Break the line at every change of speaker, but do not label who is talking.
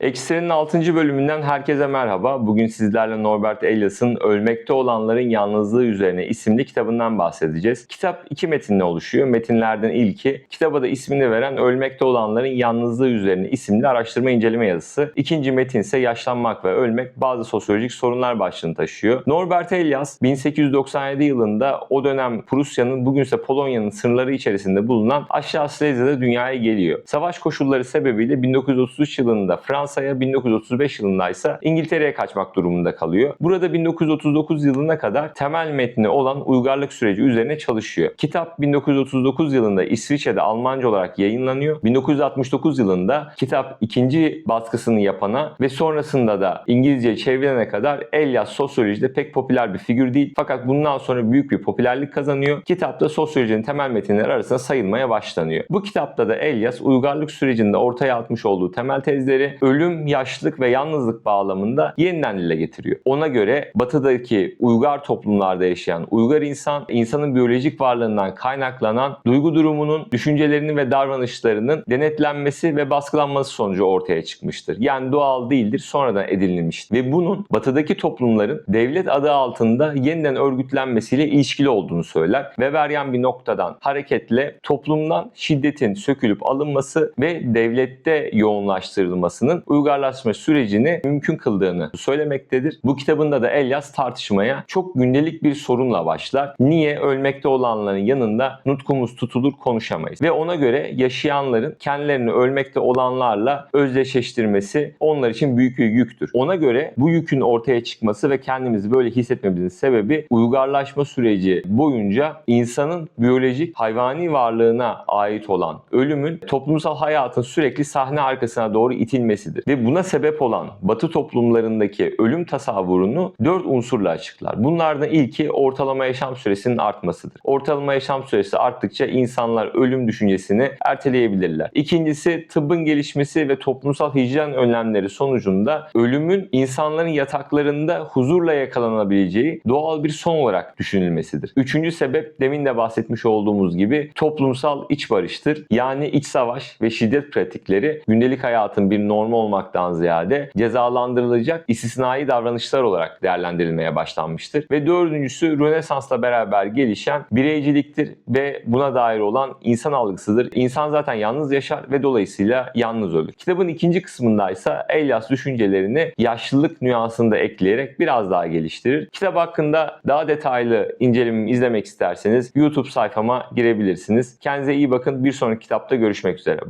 Ekstrenin 6. bölümünden herkese merhaba. Bugün sizlerle Norbert Elias'ın Ölmekte Olanların Yalnızlığı Üzerine isimli kitabından bahsedeceğiz. Kitap iki metinle oluşuyor. Metinlerden ilki, kitaba da ismini veren Ölmekte Olanların Yalnızlığı Üzerine isimli araştırma inceleme yazısı. İkinci metin ise Yaşlanmak ve Ölmek bazı sosyolojik sorunlar başlığını taşıyor. Norbert Elias 1897 yılında o dönem Prusya'nın bugünse Polonya'nın sınırları içerisinde bulunan aşağı Silezya'da dünyaya geliyor. Savaş koşulları sebebiyle 1933 yılında Fransa'ya, 1935 yılında ise İngiltere'ye kaçmak durumunda kalıyor. Burada 1939 yılına kadar temel metni olan uygarlık süreci üzerine çalışıyor. Kitap 1939 yılında İsviçre'de Almanca olarak yayınlanıyor. 1969 yılında kitap ikinci baskısını yapana ve sonrasında da İngilizce çevrilene kadar Elias sosyolojide pek popüler bir figür değil. Fakat bundan sonra büyük bir popülerlik kazanıyor. Kitapta sosyolojinin temel metinleri arasında sayılmaya başlanıyor. Bu kitapta da Elias uygarlık sürecinde ortaya atmış olduğu temel tezleri ölüm, yaşlılık ve yalnızlık bağlamında yeniden dile getiriyor. Ona göre batıdaki uygar toplumlarda yaşayan uygar insan, insanın biyolojik varlığından kaynaklanan duygu durumunun, düşüncelerinin ve davranışlarının denetlenmesi ve baskılanması sonucu ortaya çıkmıştır. Yani doğal değildir, sonradan edinilmiştir. Ve bunun batıdaki toplumların devlet adı altında yeniden örgütlenmesiyle ilişkili olduğunu söyler. Weberian bir noktadan hareketle toplumdan şiddetin sökülüp alınması ve devlette yoğunlaştırılmasının uygarlaşma sürecini mümkün kıldığını söylemektedir. Bu kitabında da Elias tartışmaya çok gündelik bir sorunla başlar. Niye ölmekte olanların yanında nutkumuz tutulur konuşamayız? Ve ona göre yaşayanların kendilerini ölmekte olanlarla özdeşleştirmesi onlar için büyük bir yüktür. Ona göre bu yükün ortaya çıkması ve kendimizi böyle hissetmemizin sebebi uygarlaşma süreci boyunca insanın biyolojik hayvani varlığına ait olan ölümün toplumsal hayatın sürekli sahne arkasına doğru itilmesidir. Ve buna sebep olan Batı toplumlarındaki ölüm tasavvurunu dört unsurla açıklar. Bunlardan ilki ortalama yaşam süresinin artmasıdır. Ortalama yaşam süresi arttıkça insanlar ölüm düşüncesini erteleyebilirler. İkincisi tıbbın gelişmesi ve toplumsal hijyen önlemleri sonucunda ölümün insanların yataklarında huzurla yakalanabileceği doğal bir son olarak düşünülmesidir. Üçüncü sebep demin de bahsetmiş olduğumuz gibi toplumsal iç barıştır. Yani iç savaş ve şiddet pratikleri gündelik hayatın bir normu olmaktan ziyade cezalandırılacak istisnai davranışlar olarak değerlendirilmeye başlanmıştır. Ve dördüncüsü Rönesans'la beraber gelişen bireyciliktir ve buna dair olan insan algısıdır. İnsan zaten yalnız yaşar ve dolayısıyla yalnız ölür. Kitabın ikinci kısmında ise Elias düşüncelerini yaşlılık nüansında ekleyerek biraz daha geliştirir. Kitap hakkında daha detaylı incelememi izlemek isterseniz YouTube sayfama girebilirsiniz. Kendinize iyi bakın. Bir sonraki kitapta görüşmek üzere.